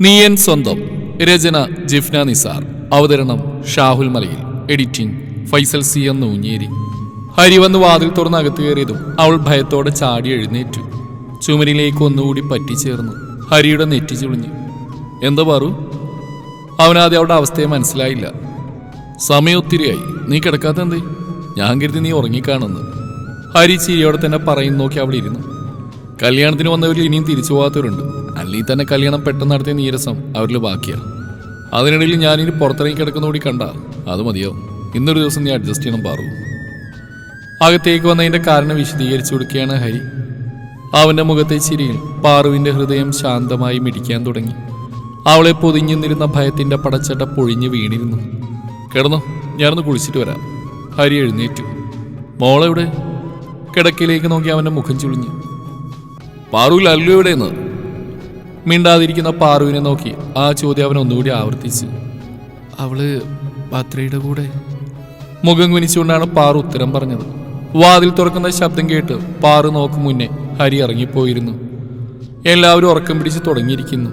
നീയൻ സ്വന്തം. രചന ജിഫ്ന നിസാർ. അവതരണം ഷാഹുൽ മലയിൽ. എഡിറ്റിംഗ് ഫൈസൽ സി എന്ന് ഊഞ്ഞേരി ഹരി വന്ന് വാതിൽ തുറന്ന് അകത്ത് കയറിയതും അവൾ ഭയത്തോടെ ചാടി എഴുന്നേറ്റു. ചുമരിലേക്ക് ഒന്നുകൂടി പറ്റിച്ചേർന്നു. ഹരിയുടെ നെറ്റി ചുളിഞ്ഞു. എന്താ പറു? അവനാദ്യം അവളുടെ അവസ്ഥയെ മനസ്സിലായില്ല. സമയം ഒത്തിരിയായി. നീ കിടക്കാത്ത എന്തേ ഞാൻ കരുതി നീ ഉറങ്ങിക്കാണെന്ന്. ഹരി ചിരിയോടെ തന്നെ പറയും നോക്കി അവളിരുന്നു. കല്യാണത്തിന് വന്നവരിൽ ഇനിയും തിരിച്ചു പോകാത്തവരുണ്ട്. അല്ലെങ്കിൽ തന്നെ കല്യാണം പെട്ടെന്ന് നടത്തിയ നീരസം അവരിൽ ബാക്കിയാണ്. അതിനിടയിൽ ഞാനിനി പുറത്തിറങ്ങി കിടക്കുന്ന കൂടി കണ്ട അത് മതിയോ ഇന്നൊരു ദിവസം നീ അഡ്ജസ്റ്റ് ചെയ്യണം പാറു. അകത്തേക്ക് വന്നതിന്റെ കാരണം വിശദീകരിച്ചു കൊടുക്കുകയാണ് ഹരി. അവന്റെ മുഖത്തെ ചിരിയിൽ പാറുവിന്റെ ഹൃദയം ശാന്തമായി മിടിക്കാൻ തുടങ്ങി. അവളെ പൊതിഞ്ഞു നിന്നിരുന്ന ഭയത്തിന്റെ പടച്ചട്ട പൊഴിഞ്ഞു വീണിരുന്നു. കിടന്നോ ഞാനൊന്ന് കുളിച്ചിട്ട് വരാം. ഹരി എഴുന്നേറ്റു. മോളെവിടെ? കിടക്കയിലേക്ക് നോക്കി അവന്റെ മുഖം ചുളിഞ്ഞു. പാറു ലല്ലു എവിടെയെന്ന്? മിണ്ടാതിരിക്കുന്ന പാറുവിനെ നോക്കി ആ ചോദ്യം അവൻ ഒന്നുകൂടി ആവർത്തിച്ചു. അവൾ പാത്രയുടെ കൂടെ? മുഖം കുനിച്ചുകൊണ്ടാണ് പാറു ഉത്തരം പറഞ്ഞത്. വാതിൽ തുറക്കുന്ന ശബ്ദം കേട്ട് പാറു നോക്കും മുന്നേ ഹരി ഇറങ്ങിപ്പോയിരുന്നു. എല്ലാവരും ഉറക്കം പിടിച്ച് തുടങ്ങിയിരിക്കുന്നു.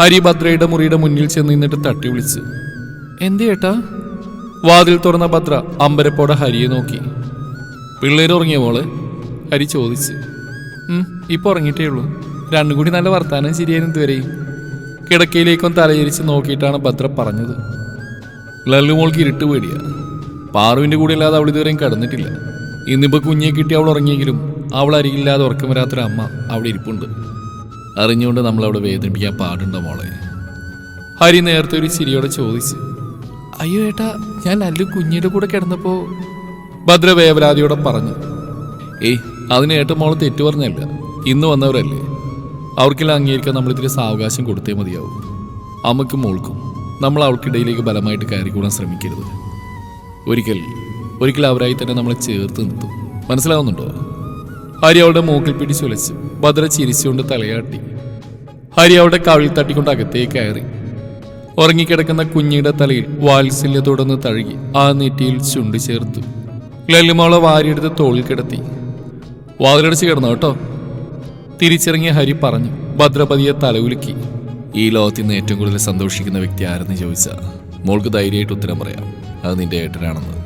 ഹരി ഭദ്രയുടെ മുറിയുടെ മുന്നിൽ ചെന്ന് നിന്നിട്ട് തട്ടി വിളിച്ച്. എന്ത് ചേട്ടാ? വാതിൽ തുറന്ന ഭദ്ര അമ്പരപ്പോടെ ഹരിയെ നോക്കി. പിള്ളേര് ഉറങ്ങിയ മോൾ? ഹരി ചോദിച്ചു. ഇപ്പൊ ഉറങ്ങിയിട്ടേ ഉള്ളൂ. രണ്ടും കൂടി നല്ല വർത്താനം ശരിയായിരുന്നു ഇതുവരെയും കിടക്കയിലേക്കും തലയിരിച്ച് നോക്കിയിട്ടാണ് ഭദ്ര പറഞ്ഞത്. ലല്ലു മോൾക്ക് ഇരുട്ട് പേടിയ. പാറുവിന്റെ കൂടെ അല്ലാതെ അവൾ ഇതുവരെയും കടന്നിട്ടില്ല. ഇന്നിപ്പോ കുഞ്ഞെ കിട്ടി അവൾ ഉറങ്ങിയെങ്കിലും അവൾ അരികില്ലാതെ ഉറക്കം വരാത്തൊരു അമ്മ അവിടെ ഇരിപ്പുണ്ട്. അറിഞ്ഞുകൊണ്ട് നമ്മൾ അവിടെ വേദനിപ്പിക്കാൻ പാടുണ്ടോ മോളെ? ഹരി നേരത്തെ ഒരു ചിരിയോടെ ചോദിച്ചു അയ്യോ ഏട്ടാ ഞാൻ ലല്ലു കുഞ്ഞിയുടെ കൂടെ കിടന്നപ്പോ ഭദ്ര വേവലാതിയോടെ പറഞ്ഞു ഏയ് അതിന് ഏട്ടൻ മോളെ തെറ്റു പറഞ്ഞല്ല. ഇന്ന് വന്നവരല്ലേ. അവർക്കെല്ലാം അംഗീകരിക്കാൻ നമ്മൾ ഇത്തിരി സാവകാശം കൊടുത്തേ മതിയാവും. അമ്മയ്ക്കും മോൾക്കും നമ്മൾ അവൾക്കിടയിലേക്ക് ബലമായിട്ട് കയറിക്കൂടാൻ ശ്രമിക്കരുത്. ഒരിക്കൽ ഒരിക്കൽ അവരായി തന്നെ നമ്മളെ ചേർത്ത് നിർത്തും. മനസ്സിലാവുന്നുണ്ടോ? ഹരി അവളുടെ മൂക്കിൽ പിടിച്ച് ഒലച്ച് ഭദ്ര ചിരിച്ചുകൊണ്ട് തലയാട്ടി. ഹരി അവളുടെ കവിളിൽ തട്ടിക്കൊണ്ട് അകത്തേക്ക് കയറി. ഉറങ്ങിക്കിടക്കുന്ന കുഞ്ഞിയുടെ തലയിൽ വാത്സല്യത്തോടൊന്ന് തഴുകി ആ നെറ്റിയിൽ ചുണ്ടു ചേർത്തു. ലല്ലുമോളെ വാരിയെടുത്ത് തോളിൽ കിടത്തി. വാതിലടച്ച് കിടന്നു കേട്ടോ. തിരിച്ചിറങ്ങിയ ഹരി പറഞ്ഞു. ഭദ്രപതിയെ തലകുലുക്കി. ഈ ലോകത്തിൽ നിന്ന് ഏറ്റവും കൂടുതൽ സന്തോഷിക്കുന്ന വ്യക്തി ആരെന്ന് ചോദിച്ചാ മോൾക്ക് ധൈര്യമായിട്ട് ഉത്തരം പറയാം. അത് നിന്റെ ഏട്ടനാണെന്ന്.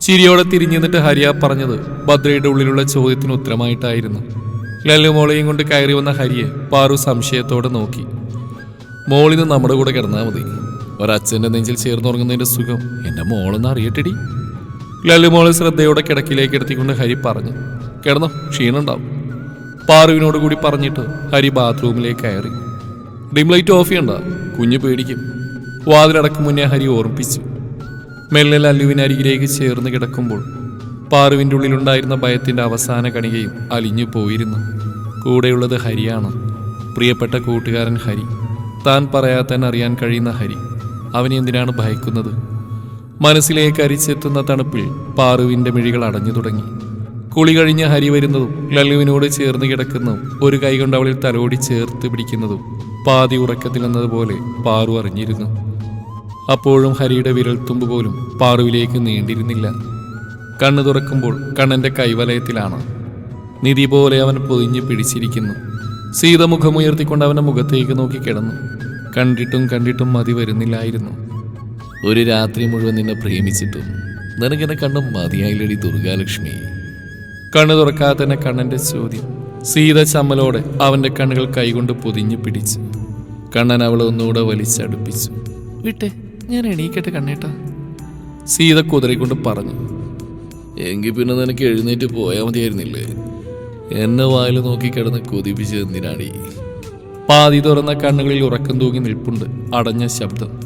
ചിരിയോടെ തിരിഞ്ഞു നിന്നിട്ട് ഹരിയ പറഞ്ഞത് ഭദ്രയുടെ ഉള്ളിലുള്ള ചോദ്യത്തിന് ഉത്തരമായിട്ടായിരുന്നു. ലല്ലുമോളെയും കൊണ്ട് കയറി വന്ന ഹരിയെ പാറു സംശയത്തോടെ നോക്കി. മോളിന്ന് നമ്മുടെ കൂടെ കിടന്നാൽ മതി. ഒരച്ഛന്റെ നെഞ്ചിൽ ചേർന്നുറങ്ങുന്നതിന്റെ സുഖം എന്റെ മോളെന്ന് അറിയട്ടെടി. ലല്ലുമോളെ ശ്രദ്ധയോടെ കിടക്കിലേക്ക് എടുത്തിക്കൊണ്ട് ഹരി പറഞ്ഞു. കിടന്നോ ക്ഷീണുണ്ടാവും പാറുവിനോട് കൂടി പറഞ്ഞിട്ട് ഹരി ബാത്റൂമിലേക്ക് കയറി. ഡിം ലൈറ്റ് ഓഫ് ചെയ്യണ്ട കുഞ്ഞ് പേടിക്കും. വാതിലടക്കും മുന്നേ ഹരി ഓർമ്മിപ്പിച്ചു. മെല്ലെ ലല്ലുവിനരികിലേക്ക് ചേർന്ന് കിടക്കുമ്പോൾ പാറുവിന്റെ ഉള്ളിലുണ്ടായിരുന്ന ഭയത്തിന്റെ അവസാന കണികയും അലിഞ്ഞു പോയിരുന്നു. കൂടെയുള്ളത് ഹരിയാണ്. പ്രിയപ്പെട്ട കൂട്ടുകാരൻ ഹരി. താൻ പറയാത്തൻ അറിയാൻ കഴിയുന്ന ഹരി. അവനെ എന്തിനാണ് ഭയക്കുന്നത്? മനസ്സിലേക്ക് അരിച്ചെത്തുന്ന തണുപ്പിൽ പാറുവിന്റെ മിഴികൾ അടഞ്ഞു തുടങ്ങി. കുളി കഴിഞ്ഞ് ഹരി വരുന്നതും ലല്ലുവിനോട് ചേർന്ന് കിടക്കുന്നതും ഒരു കൈ കൊണ്ട് അവളിൽ തലോടി ചേർത്ത് പിടിക്കുന്നതും പാതി ഉറക്കത്തിൽ എന്നതുപോലെ പാറു അറിഞ്ഞിരുന്നു. അപ്പോഴും ഹരിയുടെ വിരൽത്തുമ്പ് പോലും പാറുവിലേക്ക് നീണ്ടിരുന്നില്ല. കണ്ണു തുറക്കുമ്പോൾ കണ്ണന്റെ കൈവലയത്തിലാണ്. നിധി പോലെ അവൻ പൊതിഞ്ഞ് പിടിച്ചിരിക്കുന്നു. സീത മുഖമുയർത്തിക്കൊണ്ട് അവന്റെ മുഖത്തേക്ക് നോക്കി കിടന്നു. കണ്ടിട്ടും കണ്ടിട്ടും മതി വരുന്നില്ലായിരുന്നു. ഒരു രാത്രി മുഴുവൻ നിന്നെ പ്രേമിച്ചിട്ടും നിനക്കെന്നെ കണ്ടും മതിയായില്ലടി ദുർഗാലക്ഷ്മി. കണ്ണു തുറക്കാതെ തന്നെ കണ്ണന്റെ ചോദ്യം. സീത ചമ്മലോടെ അവന്റെ കണ്ണുകൾ കൈകൊണ്ട് പൊതിഞ്ഞു പിടിച്ചു. കണ്ണൻ അവളെ ഒന്നുകൂടെ വലിച്ചടുപ്പിച്ചു. വിട്ടെ ഞാൻ എണീക്കട്ടെ കണ്ണേട്ടാ. സീത കുതിരിക്കൊണ്ട് പറഞ്ഞു. എങ്കിൽ പിന്നെ നിനക്ക് എഴുന്നേറ്റ് പോയാൽ മതിയായിരുന്നില്ലേ? എന്നെ വായിൽ നോക്കി കിടന്ന് കൊതിപ്പിച്ച് എന്തിനാണ് പാതി തുറന്ന കണ്ണുകളിൽ ഉറക്കം തൂങ്ങി നിൽപ്പുണ്ട് അടഞ്ഞ ശബ്ദം.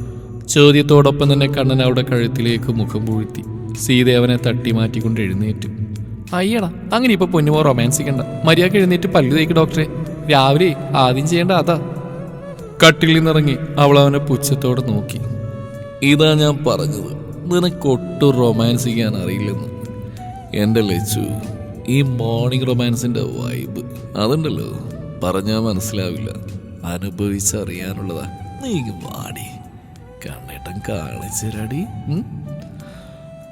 ചോദ്യത്തോടൊപ്പം തന്നെ കണ്ണൻ അവളുടെ കഴുത്തിലേക്ക് മുഖം പൂഴ്ത്തി. സീത അവനെ തട്ടി മാറ്റിക്കൊണ്ട് എഴുന്നേറ്റു. അയ്യടാ അങ്ങനെ ഇപ്പൊ പൊന്നുമോ റൊമാൻസിക്കണ്ട മര്യാദ എഴുന്നേറ്റ് പല്ലു തേക്ക് ഡോക്ടറെ രാവിലെ ആദ്യം ചെയ്യേണ്ട അതാ. കട്ടിൽ നിന്നിറങ്ങി അവൾ അവനെ പുച്ഛത്തോടെ നോക്കി. ഇതാ ഞാൻ പറഞ്ഞത്. നിനക്കൊട്ടും റൊമാൻസ് ചെയ്യാൻ അറിയില്ലെന്ന്. എന്റെ ലച്ചു ഈ മോർണിംഗ് റൊമാൻസിന്റെ വൈബ് അതുണ്ടല്ലോ. പറഞ്ഞാൽ മനസ്സിലാവില്ല. അനുഭവിച്ചറിയാനുള്ളതാ. നീ വാടി. കണ്ണേട്ടൻ കാണിച്ചരാടി.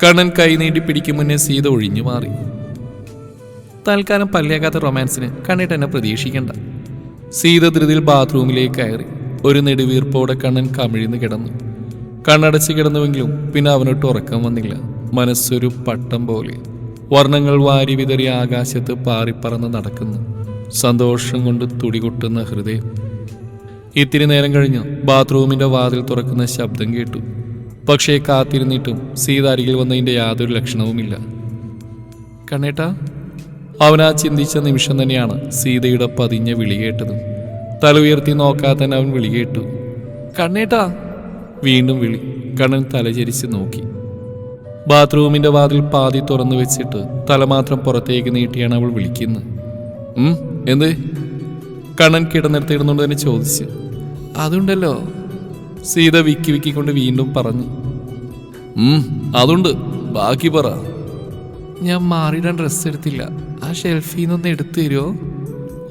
കണ്ണൻ കൈ നീട്ടി പിടിക്കും മുന്നേ സീത ഒഴിഞ്ഞു മാറി. തൽക്കാലം പല്ലിയാകാത്ത റൊമാൻസിന് കണ്ണിട്ട് എന്നെ പ്രതീക്ഷിക്കണ്ട. സീത ധൃതിയിൽ ബാത്റൂമിലേക്ക് കയറി ഒരു നെടുവീർപ്പോടെ കണ്ണൻ കമിഴ്ന്ന് കിടന്നു. കണ്ണടച്ച് കിടന്നുവെങ്കിലും പിന്നെ അവനൊട്ട് ഉറക്കം വന്നില്ല. മനസ്സൊരു പട്ടം പോലെ. വർണങ്ങൾ വാരി വിതറി ആകാശത്ത് പാറിപ്പറന്ന് നടക്കുന്നു. സന്തോഷം കൊണ്ട് തുടികൊട്ടുന്ന ഹൃദയം. ഇത്തിരി നേരം കഴിഞ്ഞ് ബാത്റൂമിന്റെ വാതിൽ തുറക്കുന്ന ശബ്ദം കേട്ടു. പക്ഷേ കാത്തിരുന്നിട്ടും സീത അരികിൽ വന്നതിന്റെ യാതൊരു ലക്ഷണവുമില്ല. കണ്ണേട്ടാ അവൻ ആ ചിന്തിച്ച നിമിഷം തന്നെയാണ് സീതയുടെ പതിഞ്ഞ വിളികേട്ടത് തല ഉയർത്തി നോക്കാതെ അവൻ വിളികേട്ടു കണ്ണേട്ടാ വീണ്ടും വിളി. കണ്ണൻ തലചരിച്ച് നോക്കി. ബാത്റൂമിന്റെ വാതിൽ പാതി തുറന്നു വെച്ചിട്ട് തല മാത്രം പുറത്തേക്ക് നീട്ടിയാണ് അവൾ വിളിക്കുന്നത്. എന്ത്? കണ്ണൻ കിടന്നിടത്തിടുന്നുണ്ട് തന്നെ ചോദിച്ച്. അതുണ്ടല്ലോ സീത വിക്കി വിക്കിക്കൊണ്ട് വീണ്ടും പറഞ്ഞു. അതുണ്ട്. ബാക്കി പറ. ഞാൻ മാറിയിടാൻ ഡ്രസ്സ് എടുത്തില്ല. ഷെൽഫിൽ നിന്നൊന്ന് എടുത്തു തരുമോ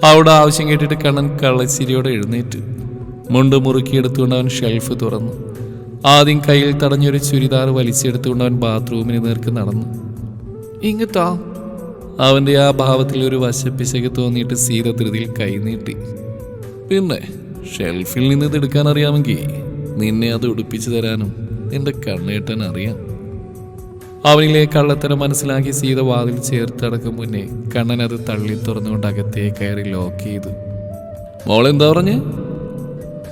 അവിടെ ആവശ്യം കേട്ടിട്ട് കണ്ണൻ കള്ളച്ചിരിയോടെ എഴുന്നേറ്റ്. മുണ്ട് മുറുക്കിയെടുത്തുകൊണ്ട് അവൻ ഷെൽഫ് തുറന്നു. ആദ്യം കയ്യിൽ തടഞ്ഞൊരു ചുരിദാർ വലിച്ചെടുത്തുകൊണ്ട് അവൻ ബാത്റൂമിന് നേർക്ക് നടന്നു. ഇങ്ങത്താ. അവന്റെ ആ ഭാവത്തിൽ ഒരു വശപ്പിശക് തോന്നിയിട്ട് സീത ധൃതിയിൽ കൈനീട്ടി പിന്നെ ഷെൽഫിൽ നിന്ന് ഇത് എടുക്കാൻ അറിയാമെങ്കിൽ നിന്നെ അത് ഉടുപ്പിച്ചു തരാനും നിന്റെ കണ്ണേട്ടൻ അറിയാം. അവനിലെ കള്ളത്തരം മനസ്സിലാക്കി സീത വാതിൽ ചേർത്തടക്കും മുന്നേ കണ്ണൻ അത് തള്ളി തുറന്നുകൊണ്ട് അകത്തേ കയറി ലോക്ക് ചെയ്തു. മോളെന്താ പറഞ്ഞ്?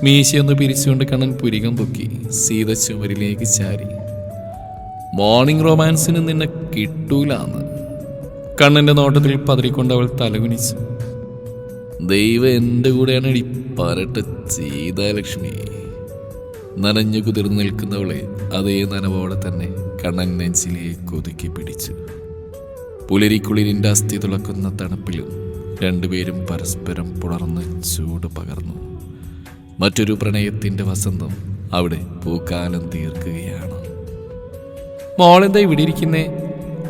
മീശയൊന്ന് പിരിച്ചുകൊണ്ട് കണ്ണൻ പുരികം പൊക്കി സീത ചുമരിലേക്ക് ചാരി. മോർണിംഗ് റൊമാൻസിന് നിന്നെ കിട്ടൂലാന്ന്. കണ്ണന്റെ നോട്ടത്തിൽ പതറിക്കൊണ്ട് അവൾ തലകുനിച്ചു. ദൈവം എന്റെ കൂടെയാണ് ഇടി പരട്ട സീതാലക്ഷ്മി. നനഞ്ഞു കുതിർന്നു നിൽക്കുന്നവളെ അതേ നനവോടെ തന്നെ കണ്ണൻ നെഞ്ചിലെ കൊതുക്കി പിടിച്ചു. പുലരിക്കുളിരിന്റെ അസ്ഥി തുളക്കുന്ന തണുപ്പിലും രണ്ടുപേരും പരസ്പരം പുണർന്ന് ചൂട് പകർന്നു. മറ്റൊരു പ്രണയത്തിന്റെ വസന്തം അവിടെ പൂക്കാലം തീർക്കുകയാണ്. മോളെന്താ ഇവിടെ ഇരിക്കുന്നേ?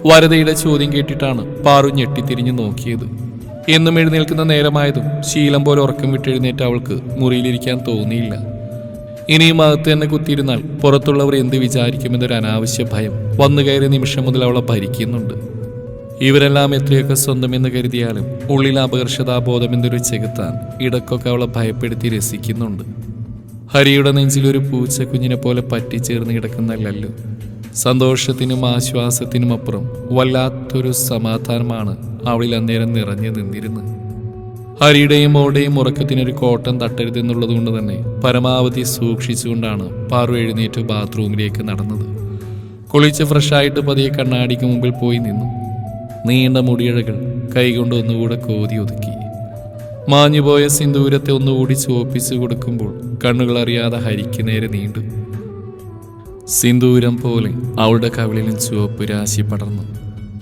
വരതയുടെ ചോദ്യം കേട്ടിട്ടാണ് പാറു ഞെട്ടിത്തിരിഞ്ഞു നോക്കിയത്. എന്നും എഴുന്നേൽക്കുന്ന നേരമായതും ശീലം പോലെ ഉറക്കം വിട്ടെഴുന്നേറ്റ് അവൾക്ക് മുറിയിലിരിക്കാൻ തോന്നിയില്ല. ഇനിയും അകത്ത് തന്നെ കുത്തിയിരുന്നാൽ പുറത്തുള്ളവർ എന്ത് വിചാരിക്കുമെന്നൊരു അനാവശ്യ ഭയം വന്നു കയറിയ നിമിഷം മുതൽ അവളെ ഭരിക്കുന്നുണ്ട്. ഇവരെല്ലാം എത്രയൊക്കെ സ്വന്തമെന്ന് കരുതിയാലും ഉള്ളിൽ അപകർഷതാബോധം എന്നൊരു ചെകുത്താൻ ഇടക്കൊക്കെ അവളെ ഭയപ്പെടുത്തി രസിക്കുന്നുണ്ട്. ഹരിയുടെ നെഞ്ചിൽ ഒരു പൂച്ച കുഞ്ഞിനെ പോലെ പറ്റിച്ചേർന്ന് കിടക്കുന്നല്ലല്ലോ. സന്തോഷത്തിനും ആശ്വാസത്തിനും അപ്പുറം വല്ലാത്തൊരു സമാധാനമാണ് അവളിൽ അന്നേരം നിറഞ്ഞു നിന്നിരുന്നത്. ഹരിയുടെയും മോളുടെയും ഉറക്കത്തിനൊരു കോട്ടം തട്ടരുതെന്നുള്ളത് കൊണ്ട് തന്നെ പരമാവധി സൂക്ഷിച്ചുകൊണ്ടാണ് പാറു എഴുന്നേറ്റ് ബാത്റൂമിലേക്ക് നടന്നത്. കുളിച്ച് ഫ്രഷായിട്ട് പതിയെ കണ്ണാടിക്ക് മുമ്പിൽ പോയി നിന്നു. നീണ്ട മുടിയഴകൾ കൈകൊണ്ട് ഒന്നുകൂടെ കോതി ഒതുക്കി. മാഞ്ഞുപോയ സിന്ദൂരത്തെ ഒന്നുകൂടി ചുവപ്പിച്ചു കൊടുക്കുമ്പോൾ കണ്ണുകൾ അറിയാതെ ഹരിക്ക് നേരെ നീണ്ടു. സിന്ദൂരം പോലെ അവളുടെ കവിളിലും ചുവപ്പ് രാശി പടർന്നു.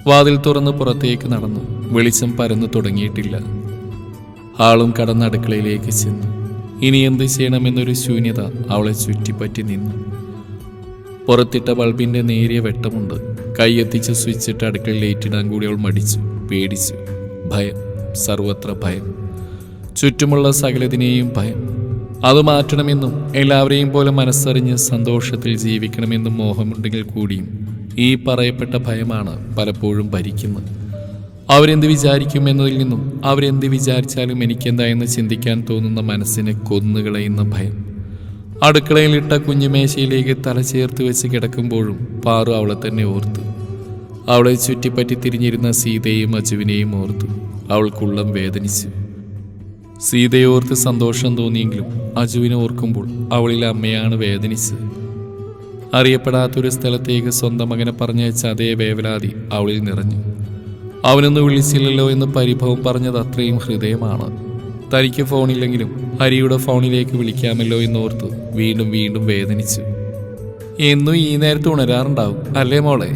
വാതിൽ തുറന്ന് പുറത്തേക്ക് നടന്നു. വെളിച്ചം പരന്നു തുടങ്ങിയിട്ടില്ല. ആളും കടന്ന അടുക്കളയിലേക്ക് ചെന്നു. ഇനി എന്ത് ചെയ്യണമെന്നൊരു ശൂന്യത അവളെ ചുറ്റിപ്പറ്റി നിന്നു. പുറത്തിട്ട ബൾബിന്റെ നേരിയ വെട്ടമുണ്ട്. കൈയെത്തിച്ച് സ്വിച്ചിട്ട് അടുക്കളയിൽ ഏറ്റിടാൻ കൂടി അവൾ മടിച്ചു പേടിച്ചു. ഭയം സർവത്ര ഭയം. ചുറ്റുമുള്ള സകലതിനെയും ഭയം. അത് മാറ്റണമെന്നും എല്ലാവരെയും പോലെ മനസ്സറിഞ്ഞ് സന്തോഷത്തിൽ ജീവിക്കണമെന്നും മോഹമുണ്ടെങ്കിൽ കൂടിയും ഈ പറയപ്പെട്ട ഭയമാണ് പലപ്പോഴും ഭരിക്കുന്നത്. അവരെന്ത് വിചാരിക്കും എന്നതിൽ നിന്നും അവരെന്ത് വിചാരിച്ചാലും എനിക്കെന്താ എന്ന് ചിന്തിക്കാൻ തോന്നുന്ന മനസ്സിനെ കൊന്നുകളയുന്ന ഭയം. അടുക്കളയിലിട്ട കുഞ്ഞുമേശയിലേക്ക് തല ചേർത്ത് വെച്ച് കിടക്കുമ്പോഴും പാറു അവളെ തന്നെ ഓർത്തു. അവളെ ചുറ്റിപ്പറ്റി തിരിഞ്ഞിരുന്ന സീതയെയും അജുവിനെയും ഓർത്തു. അവൾക്കുള്ളം വേദനിച്ചു. സീതയെ ഓർത്ത് സന്തോഷം തോന്നിയെങ്കിലും അജുവിനെ ഓർക്കുമ്പോൾ അവളിൽ അമ്മയാണ് വേദനിച്ചത്. അറിയപ്പെടാത്തൊരു സ്ഥലത്തേക്ക് സ്വന്തം മകനെ പറഞ്ഞയച്ച അതേ വേവലാതി അവളിൽ നിറഞ്ഞു. അവനൊന്ന് വിളിച്ചില്ലല്ലോ എന്ന് പരിഭവം പറഞ്ഞത് അത്രയും ഹൃദയമാണ്. തനിക്ക് ഫോണില്ലെങ്കിലും ഹരിയുടെ ഫോണിലേക്ക് വിളിക്കാമല്ലോ എന്നോർത്ത് വീണ്ടും വീണ്ടും വേദനിച്ചു. എന്നും ഈ നേരത്ത് ഉണരാറുണ്ടാവും അല്ലേ മോളെ?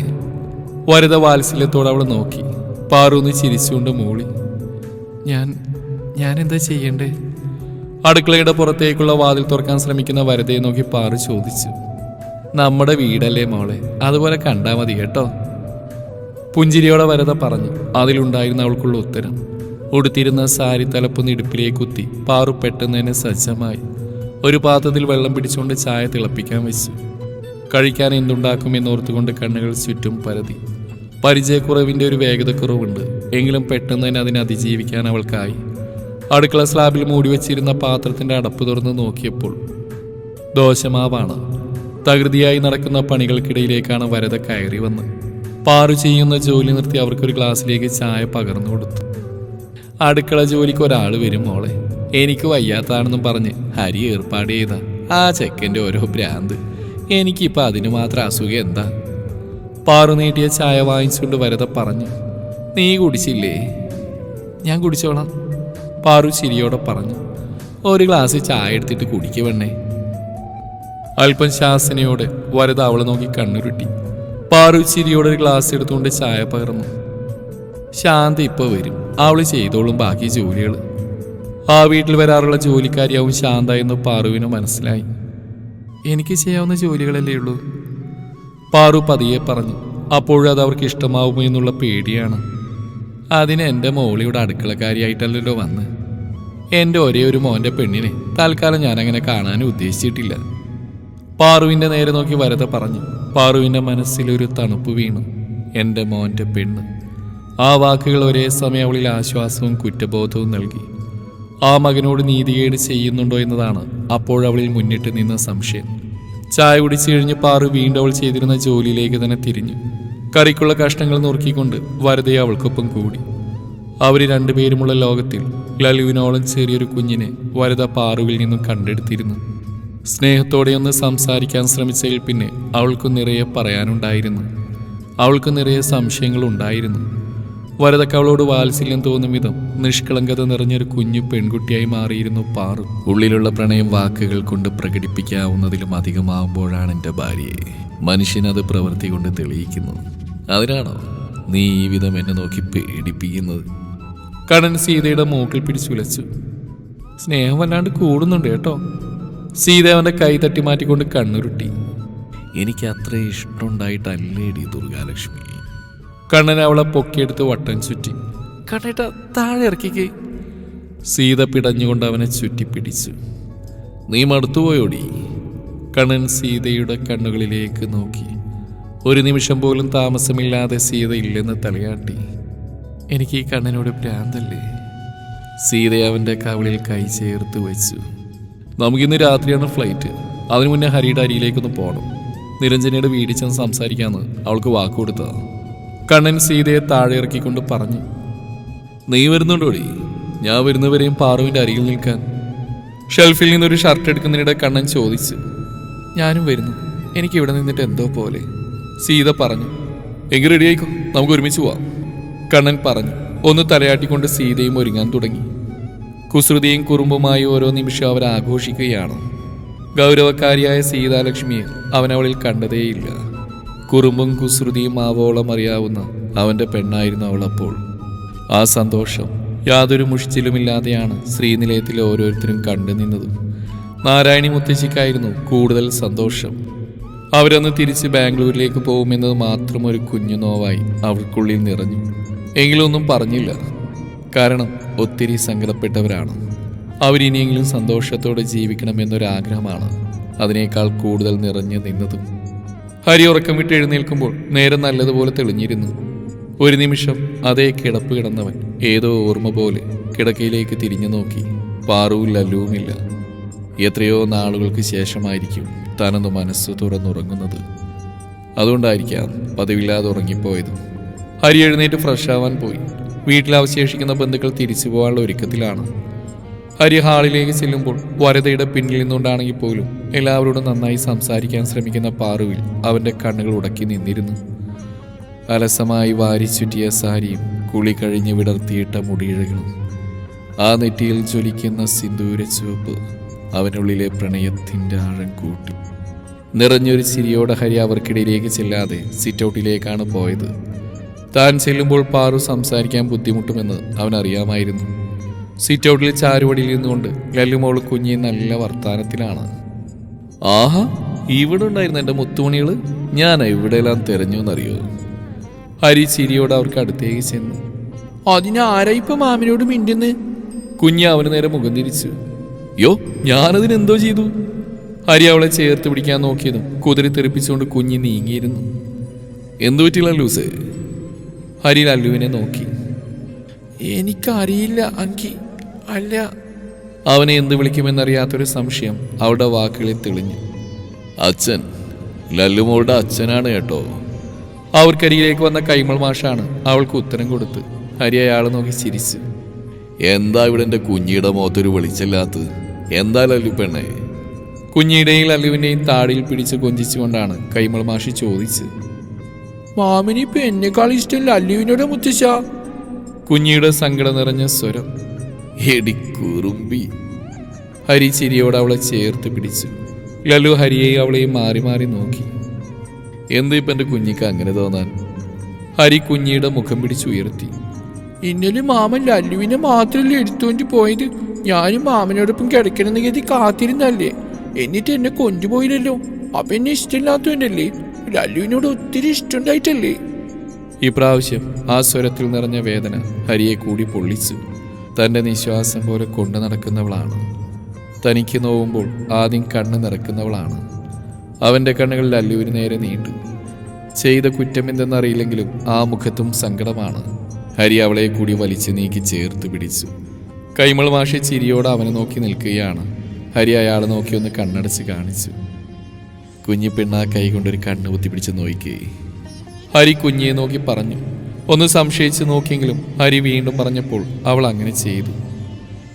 വരത വാത്സല്യത്തോടെ അവൾ നോക്കി. പാറൂന്ന് ചിരിച്ചുകൊണ്ട് മൂളി. ഞാൻ ഞാൻ എന്താ ചെയ്യണ്ടേ? അടുക്കളയുടെ പുറത്തേക്കുള്ള വാതിൽ തുറക്കാൻ ശ്രമിക്കുന്ന വരതയെ നോക്കി പാറു ചോദിച്ചു. നമ്മുടെ വീടല്ലേ മോളെ? അതുപോലെ കണ്ടാൽ മതി കേട്ടോ. പുഞ്ചിരിയോടെ വരത പറഞ്ഞു. അതിലുണ്ടായിരുന്ന അവൾക്കുള്ള ഉത്തരം ഉടുത്തിരുന്ന സാരി തലപ്പൊന്ന് ഇടുപ്പിലേക്ക് കുത്തി പാറു പെട്ടെന്ന് തന്നെ സജ്ജമായി. ഒരു പാത്രത്തിൽ വെള്ളം പിടിച്ചുകൊണ്ട് ചായ തിളപ്പിക്കാൻ വെച്ചു. കഴിക്കാൻ എന്തുണ്ടാക്കും എന്നോർത്തുകൊണ്ട് കണ്ണുകൾ ചുറ്റും പരതി. പരിചയക്കുറവിന്റെ ഒരു വേഗതക്കുറവുണ്ട്. എങ്കിലും പെട്ടെന്ന് തന്നെ അതിനെ അതിജീവിക്കാൻ അവൾക്കായി. അടുക്കള സ്ലാബിൽ മൂടി വെച്ചിരുന്ന പാത്രത്തിന്റെ അടപ്പ് തുറന്ന് നോക്കിയപ്പോൾ ദോശമാവാണ്. തകൃതിയായി നടക്കുന്ന പണികൾക്കിടയിലേക്കാണ് വരത കയറി വന്ന് പാറു ചെയ്യുന്ന ജോലി നിർത്തി അവർക്കൊരു ഗ്ലാസ്സിലേക്ക് ചായ പകർന്നു കൊടുത്തു. അടുക്കള ജോലിക്ക് ഒരാൾ വരും മോളെ. എനിക്ക് വയ്യാത്താണെന്നും പറഞ്ഞ് ഹരി ഏർപ്പാട് ചെയ്ത. ആ ചെക്കന്റെ ഓരോ ഭ്രാന്ത്. എനിക്കിപ്പോൾ അതിന് മാത്രം അസുഖം എന്താ? പാറു നീട്ടിയ ചായ വാങ്ങിച്ചുകൊണ്ട് വരത പറഞ്ഞു നീ കുടിച്ചില്ലേ? ഞാൻ കുടിച്ചോളാം. പാറു ചിരിയോടെ പറഞ്ഞു ഒരു ഗ്ലാസ് ചായ എടുത്തിട്ട് കുടിക്കുവണ്ണേ അല്പം ശാസനയോടെ വരത അവളെ നോക്കി കണ്ണുരുട്ടി. പാറു ചിരിയോടെ ഒരു ഗ്ലാസ് എടുത്തുകൊണ്ട് ചായ പകർന്നു. ശാന്തി ഇപ്പോൾ വരും. അവൾ ചെയ്തോളും ബാക്കി ജോലികൾ ആ വീട്ടിൽ വരാറുള്ള ജോലിക്കാരിയാവും ശാന്ത എന്ന് പാറുവിന് മനസ്സിലായി. എനിക്ക് ചെയ്യാവുന്ന ജോലികളല്ലേ ഉള്ളൂ? പാറു പതിയെ പറഞ്ഞു. അപ്പോഴത് അവർക്ക് ഇഷ്ടമാവുമോ എന്നുള്ള പേടിയാണ്. അതിന് എന്റെ മോളിയുടെ അടുക്കളക്കാരിയായിട്ടല്ലല്ലോ വന്ന്. എന്റെ ഒരേ ഒരു മോന്റെ പെണ്ണിനെ തൽക്കാലം ഞാനങ്ങനെ കാണാനും ഉദ്ദേശിച്ചിട്ടില്ല. പാറുവിന്റെ നേരെ നോക്കി വരത പറഞ്ഞു. പാറുവിന്റെ മനസ്സിലൊരു തണുപ്പ് വീണു. എന്റെ മോന്റെ പെണ്ണ്. ആ വാക്കുകൾ ഒരേ സമയം അവളിൽ ആശ്വാസവും കുറ്റബോധവും നൽകി. ആ മകനോട് നീതികേട് ചെയ്യുന്നുണ്ടോ എന്നതാണ് അപ്പോഴവളിൽ മുന്നിട്ട് നിന്ന സംശയം. ചായ കുടിച്ചു കഴിഞ്ഞ് പാറു വീണ്ടും അവൾ ചെയ്തിരുന്ന ജോലിയിലേക്ക് തന്നെ തിരിഞ്ഞു. കറിക്കുള്ള കഷ്ണങ്ങൾ നുറുക്കിക്കൊണ്ട് വരതയെ അവൾക്കൊപ്പം കൂടി. അവർ രണ്ടുപേരുമുള്ള ലോകത്തിൽ ലലുവിനോളം ചെറിയൊരു കുഞ്ഞിനെ വരത പാറുവിൽ നിന്നും കണ്ടെടുത്തിരുന്നു. സ്നേഹത്തോടെ ഒന്ന് സംസാരിക്കാൻ ശ്രമിച്ചതിൽ പിന്നെ അവൾക്ക് നിറയെ പറയാനുണ്ടായിരുന്നു. അവൾക്ക് നിറയെ സംശയങ്ങളുണ്ടായിരുന്നു വരതൊക്കെ അവളോട് വാത്സല്യം തോന്നും വിധം നിഷ്കളങ്കത നിറഞ്ഞൊരു കുഞ്ഞു പെൺകുട്ടിയായി മാറിയിരുന്നു പാറു. ഉള്ളിലുള്ള പ്രണയം വാക്കുകൾ കൊണ്ട് പ്രകടിപ്പിക്കാവുന്നതിലും അധികമാവുമ്പോഴാണ് എന്റെ ഭാര്യയെ. മനുഷ്യനത് പ്രവൃത്തി കൊണ്ട് തെളിയിക്കുന്നത് അതിനാണോ നീ ഈ വിധം എന്നെ നോക്കി പേടിപ്പിക്കുന്നത്? കടൻ സീതയുടെ മൂക്കിൽ പിടിച്ചുലച്ചു. സ്നേഹം വല്ലാണ്ട് കൂടുന്നുണ്ട് കേട്ടോ. സീത അവന്റെ കൈ തട്ടി മാറ്റിക്കൊണ്ട് കണ്ണുരുട്ടി. എനിക്ക് അത്ര ഇഷ്ടമുണ്ടായിട്ടല്ലേടി ദുർഗാലക്ഷ്മി. കണ്ണൻ അവളെ പൊക്കിയെടുത്ത് വട്ടം ചുറ്റി. കണ്ണേട്ട താഴെ ഇറക്കിക്കേ. സീത പിടഞ്ഞുകൊണ്ട് അവനെ ചുറ്റി പിടിച്ചു നീ മടുത്തുപോയോടി കണ്ണൻ സീതയുടെ കണ്ണുകളിലേക്ക് നോക്കി. ഒരു നിമിഷം പോലും താമസമില്ലാതെ സീത ഇല്ലെന്ന് തലയാട്ടി. എനിക്ക് ഈ കണ്ണനോട് ഭ്രാന്തല്ലേ? സീത അവന്റെ കവളിൽ കൈ ചേർത്ത് വെച്ചു. നമുക്കിന്ന് രാത്രിയാണ് ഫ്ലൈറ്റ് അതിനു മുന്നേ ഹരിയുടെ അരിയിലേക്കൊന്ന് പോകണം നിരഞ്ജനയുടെ വീട്ടിൽ ചെന്ന് സംസാരിക്കാമെന്ന് അവൾക്ക് വാക്ക് കൊടുത്തതാ. കണ്ണൻ സീതയെ താഴെ ഇറക്കിക്കൊണ്ട് പറഞ്ഞു നീ വരുന്നുണ്ടോടി ഞാൻ വരുന്നവരെയും പാറുവിന്റെ അരികിൽ നിൽക്കാൻ. ഷെൽഫിൽ നിന്നൊരു ഷർട്ട് എടുക്കുന്നതിനിടെ കണ്ണൻ ചോദിച്ചു ഞാനും വരുന്നു. എനിക്ക് ഇവിടെ നിന്നിട്ട് എന്തോ പോലെ. സീത പറഞ്ഞു എങ്കിൽ റെഡിയായിക്കോ നമുക്ക് ഒരുമിച്ച് പോവാം. കണ്ണൻ പറഞ്ഞു ഒന്ന് തലയാട്ടിക്കൊണ്ട് സീതയും ഒരുങ്ങാൻ തുടങ്ങി. കുസൃതിയും കുറുമ്പുമായി ഓരോ നിമിഷം അവർ ആഘോഷിക്കുകയാണ്. ഗൗരവക്കാരിയായ സീതാലക്ഷ്മിയെ അവനവളിൽ കണ്ടതേയില്ല. കുറുമ്പും കുസൃതിയും ആവോളം അറിയാവുന്ന അവന്റെ പെണ്ണായിരുന്നു അവൾ അപ്പോൾ ആ സന്തോഷം യാതൊരു മുഷിച്ചിലുമില്ലാതെയാണ് ശ്രീനിലയത്തിൽ ഓരോരുത്തരും കണ്ടു നിന്നതും. നാരായണി മുത്തശ്ശിക്കായിരുന്നു കൂടുതൽ സന്തോഷം. അവരന്ന് തിരിച്ച് ബാംഗ്ലൂരിലേക്ക് പോകുമെന്നത് മാത്രം ഒരു കുഞ്ഞു നോവായി അവൾക്കുള്ളിൽ നിറഞ്ഞു. എങ്കിലൊന്നും പറഞ്ഞില്ല. കാരണം ഒത്തിരി സങ്കടപ്പെട്ടവരാണ്. അവരിനിയെങ്കിലും സന്തോഷത്തോടെ ജീവിക്കണമെന്നൊരാഗ്രഹമാണ് അതിനേക്കാൾ കൂടുതൽ നിറഞ്ഞു നിന്നതും. ഹരി ഉറക്കം വിട്ട് എഴുന്നേൽക്കുമ്പോൾ നേരം നല്ലതുപോലെ തെളിഞ്ഞിരുന്നു. ഒരു നിമിഷം അതേ കിടപ്പ് കിടന്നവൻ ഏതോ ഓർമ്മ പോലെ കിടക്കയിലേക്ക് തിരിഞ്ഞു നോക്കി. പാറുവും ലല്ലുവുമില്ല. എത്രയോ നാളുകൾക്ക് ശേഷമായിരിക്കും താനൊന്ന് മനസ്സ് തുറന്നുറങ്ങുന്നത്. അതുകൊണ്ടായിരിക്കാം പതിവില്ലാതെ ഉറങ്ങിപ്പോയതും. ഹരി എഴുന്നേറ്റ് ഫ്രഷ് ആവാൻ പോയി. വീട്ടിൽ അവശേഷിക്കുന്ന ബന്ധുക്കൾ തിരിച്ചു പോകാനുള്ള ഒരുക്കത്തിലാണ്. ഹരി ഹാളിലേക്ക് ചെല്ലുമ്പോൾ വരതയുടെ പിന്നിൽ നിന്നുകൊണ്ടാണെങ്കിൽ പോലും എല്ലാവരോടും നന്നായി സംസാരിക്കാൻ ശ്രമിക്കുന്ന പാറുവിൽ അവന്റെ കണ്ണുകൾ ഉടക്കി നിന്നിരുന്നു. അലസമായി വാരിച്ചുറ്റിയ സാരിയും കുളി കഴിഞ്ഞ് വിടർത്തിയിട്ട മുടിയിഴകളും ആ നെറ്റിയിൽ ജ്വലിക്കുന്ന സിന്ദൂര ചുവപ്പ് അവനുള്ളിലെ പ്രണയത്തിന്റെ ആഴം കൂട്ടി നിറഞ്ഞൊരു ചിരിയോടെ ഹരി അവർക്കിടയിലേക്ക് ചെല്ലാതെ സിറ്റൗട്ടിലേക്കാണ് പോയത്. താൻ ചെല്ലുമ്പോൾ പാറു സംസാരിക്കാൻ ബുദ്ധിമുട്ടുമെന്ന് അവൻ അറിയാമായിരുന്നു. സിറ്റൗട്ടിൽ ചാരുവടിയിൽ നിന്നുകൊണ്ട് ലല്ലുമോൾ കുഞ്ഞി നല്ല വർത്താനത്തിലാണ്. ആഹാ ഇവിടെ ഉണ്ടായിരുന്ന എന്റെ മുത്തുമണികൾ ഞാൻ എവിടെയെല്ലാം തെരഞ്ഞു എന്നറിയോ? ഹരി ചിരിയോട് അവർക്ക് അടുത്തേക്ക് ചെന്നു. അതിന് ആരായിപ്പോ ഇപ്പൊ മാമിനോട് മിണ്ടുന്ന്? കുഞ്ഞ് അവന് നേരെ മുഖം തിരിച്ചു. യോ ഞാനതിന് എന്തോ ചെയ്തു? ഹരി അവളെ ചേർത്ത് പിടിക്കാൻ നോക്കിയതും കുതിരി തെറിപ്പിച്ചുകൊണ്ട് കുഞ്ഞി നീങ്ങിയിരുന്നു. എന്തു പറ്റില്ല ലൂസ്? ഹരി ലല്ലുവിനെ നോക്കി. എനിക്കറിയില്ല അങ്കി. അല്ല. അവനെ എന്ത് വിളിക്കുമെന്നറിയാത്തൊരു സംശയം അവളുടെ വാക്കുകളിൽ തെളിഞ്ഞു. അച്ഛൻ. ലല്ലുമോളുടെ അച്ഛനാണ് കേട്ടോ. അവർക്കരികിലേക്ക് വന്ന കൈമൾ മാഷാണ് അവൾക്ക് ഉത്തരം കൊടുത്ത് ഹരി അയാളെ നോക്കി ചിരിച്ചു. എന്താ ഇവിടെ എന്റെ കുഞ്ഞിയുടെ മുഖത്തൊരു വെളിച്ചമില്ലാത്തത്? എന്താ ലല്ലു പെണ്ണേ? കുഞ്ഞിയുടെയും ലല്ലുവിന്റെയും താടിയിൽ പിടിച്ച് കൊഞ്ചിച്ചുകൊണ്ടാണ് കൈമൾ മാഷി ചോദിച്ചത്. മാമിന് ഇപ്പൊ എന്നെക്കാൾ ഇഷ്ടം ലല്ലുവിനോട് മുത്തശ്ശ. കുഞ്ഞിയുടെ സങ്കടം നിറഞ്ഞ സ്വരം. എടിക്കുറുമ്പി ഹരി ചിരിയോട് അവളെ ചേർത്ത് പിടിച്ചു. ലല്ലു ഹരിയെയും അവളെയും മാറി മാറി നോക്കി. എന്ത് ഇപ്പം എന്റെ കുഞ്ഞിക്ക് അങ്ങനെ തോന്നാൻ? ഹരി കുഞ്ഞിയുടെ മുഖം പിടിച്ചുയർത്തി ഇന്നലെ മാമൻ ലല്ലുവിനെ മാത്രമല്ലേ എടുത്തുകൊണ്ട് പോയത്? ഞാനും മാമനോടൊപ്പം കിടക്കണമെന്ന് കരുതി കാത്തിരുന്നല്ലേ? എന്നിട്ട് എന്നെ കൊണ്ടുപോയില്ലല്ലോ. അപ്പൊ എന്നെ ഇഷ്ടമില്ലാത്തവനല്ലേ? ലല്ലുവിനോട് ഒത്തിരി ഇഷ്ടമുണ്ടായിട്ടല്ലേ? ഈ പ്രാവശ്യം ആ സ്വരത്തിൽ നിറഞ്ഞ വേദന ഹരിയെ കൂടി പൊള്ളിച്ചു. തന്റെ നിശ്വാസം പോലെ കൊണ്ടു നടക്കുന്നവളാണ്. തനിക്ക് നോവുമ്പോൾ ആദ്യം കണ്ണ് നിറക്കുന്നവളാണ്. അവന്റെ കണ്ണുകൾ ലല്ലുവിന് നേരെ നീണ്ടു. ചെയ്ത കുറ്റം എന്തെന്നറിയില്ലെങ്കിലും ആ മുഖത്തും സങ്കടമാണ്. ഹരി അവളെ കൂടി വലിച്ചു നീക്കി ചേർത്ത് പിടിച്ചു. കൈമൾ മാഷി ചിരിയോടെ അവനെ നോക്കി നിൽക്കുകയാണ്. ഹരി അയാളെ നോക്കി ഒന്ന് കണ്ണടച്ച് കാണിച്ചു. കുഞ്ഞി പെണ്ണ കൈ കൊണ്ടൊരു കണ്ണ് കുത്തിപ്പിടിച്ച് നോക്കി. ഹരി കുഞ്ഞിയെ നോക്കി പറഞ്ഞു. ഒന്ന് സംശയിച്ച് നോക്കിയെങ്കിലും ഹരി വീണ്ടും പറഞ്ഞപ്പോൾ അവൾ അങ്ങനെ ചെയ്തു.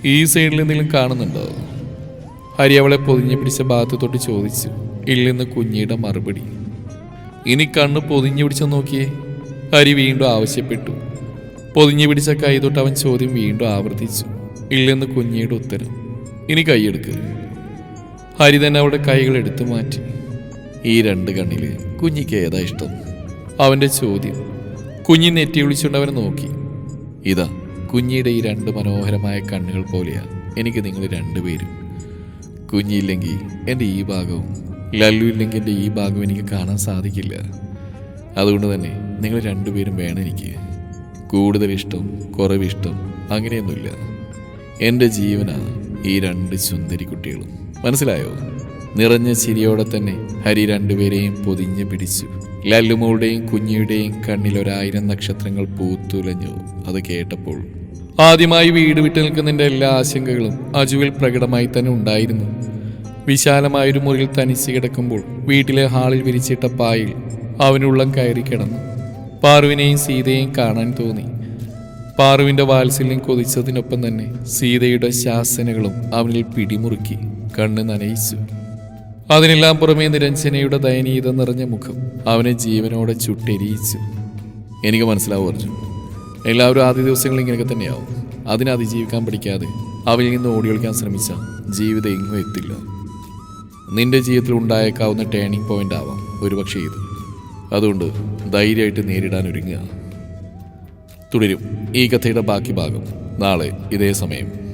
ഈ സൈഡിൽ എന്തെങ്കിലും കാണുന്നുണ്ടോ? ഹരി അവളെ പൊതിഞ്ഞു പിടിച്ച ഭാഗത്ത് തൊട്ട് ചോദിച്ചു. ഇല്ലെന്ന് കുഞ്ഞിയുടെ മറുപടി. ഇനി കണ്ണ് പൊതിഞ്ഞു പിടിച്ച് നോക്കിയേ. ഹരി വീണ്ടും ആവശ്യപ്പെട്ടു. പൊതിഞ്ഞു പിടിച്ച കൈ തൊട്ട് അവൻ ചോദ്യം വീണ്ടും ആവർത്തിച്ചു. ഇല്ലെന്ന് കുഞ്ഞിയുടെ ഉത്തരം. ഇനി കൈയെടുക്കുക ഹരി തന്നെ അവളുടെ കൈകൾ എടുത്തു മാറ്റി. ഈ രണ്ട് കണ്ണിൽ കുഞ്ഞിക്ക് ഏതാ ഇഷ്ടം? അവന്റെ ചോദ്യം. കുഞ്ഞി നെറ്റി വിളിച്ചുകൊണ്ട് അവനെ നോക്കി. ഇതാ കുഞ്ഞിയുടെ ഈ രണ്ട് മനോഹരമായ കണ്ണുകൾ പോലെയാ എനിക്ക് നിങ്ങൾ രണ്ടുപേരും. കുഞ്ഞില്ലെങ്കിൽ എന്റെ ഈ ഭാഗവും ലല്ലു ഇല്ലെങ്കിൽ എന്റെ ഈ ഭാഗവും എനിക്ക് കാണാൻ സാധിക്കില്ല. അതുകൊണ്ട് തന്നെ നിങ്ങൾ രണ്ടുപേരും വേണം എനിക്ക്. കൂടുതൽ ഇഷ്ടം കുറവിഷ്ടം അങ്ങനെയൊന്നുമില്ല. എന്റെ ജീവനാണ് ഈ രണ്ട് സുന്ദരി കുട്ടികളും. മനസ്സിലായോ? നിറഞ്ഞ ചിരിയോടെ തന്നെ ഹരി രണ്ടുപേരെയും പൊതിഞ്ഞു പിടിച്ചു. ലല്ലുമോളുടെയും കുഞ്ഞിയുടെയും കണ്ണിൽ ഒരായിരം നക്ഷത്രങ്ങൾ പൂത്തുലഞ്ഞു. അത് കേട്ടപ്പോൾ ആദ്യമായി വീട് വിട്ടു നിൽക്കുന്നതിന്റെ എല്ലാ ആശങ്കകളും അജുവിൽ പ്രകടമായി തന്നെ ഉണ്ടായിരുന്നു. വിശാലമായൊരു മുറിയിൽ തനിച്ച് കിടക്കുമ്പോൾ വീട്ടിലെ ഹാളിൽ വിരിച്ചിട്ട പായിൽ അവനുള്ളം കയറി കിടന്നു. പാറുവിനെയും സീതയെയും കാണാൻ തോന്നി. പാറുവിന്റെ വാത്സല്യം കൊതിച്ചതിനൊപ്പം തന്നെ സീതയുടെ ശാസനകളും അവനിൽ പിടിമുറുക്കി കണ്ണ് നനയിച്ചു. അതിനെല്ലാം പുറമേ നിരഞ്ജനയുടെ ദയനീയത നിറഞ്ഞ മുഖം അവനെ ജീവനോടെ ചുട്ടെരിയിച്ചു. എനിക്ക് മനസ്സിലാവും അർജുൻ. എല്ലാവരും ആദ്യ ദിവസങ്ങളിൽ ഇങ്ങനെയൊക്കെ തന്നെയാവും. അതിനെ അതിജീവിക്കാൻ പഠിക്കാതെ അവയിൽ നിന്ന് ഓടി ഒളിക്കാൻ ശ്രമിച്ച ജീവിതം എങ്ങും എത്തില്ല. നിന്റെ ജീവിതത്തിൽ ഉണ്ടായേക്കാവുന്ന ടേണിംഗ് പോയിന്റ് ആവാം ഒരുപക്ഷെ ഇത്. അതുകൊണ്ട് ധൈര്യമായിട്ട് നേരിടാൻ ഒരുങ്ങുക. തുടരും ഈ കഥയുടെ ബാക്കി ഭാഗം. നാളെ ഇതേ സമയം.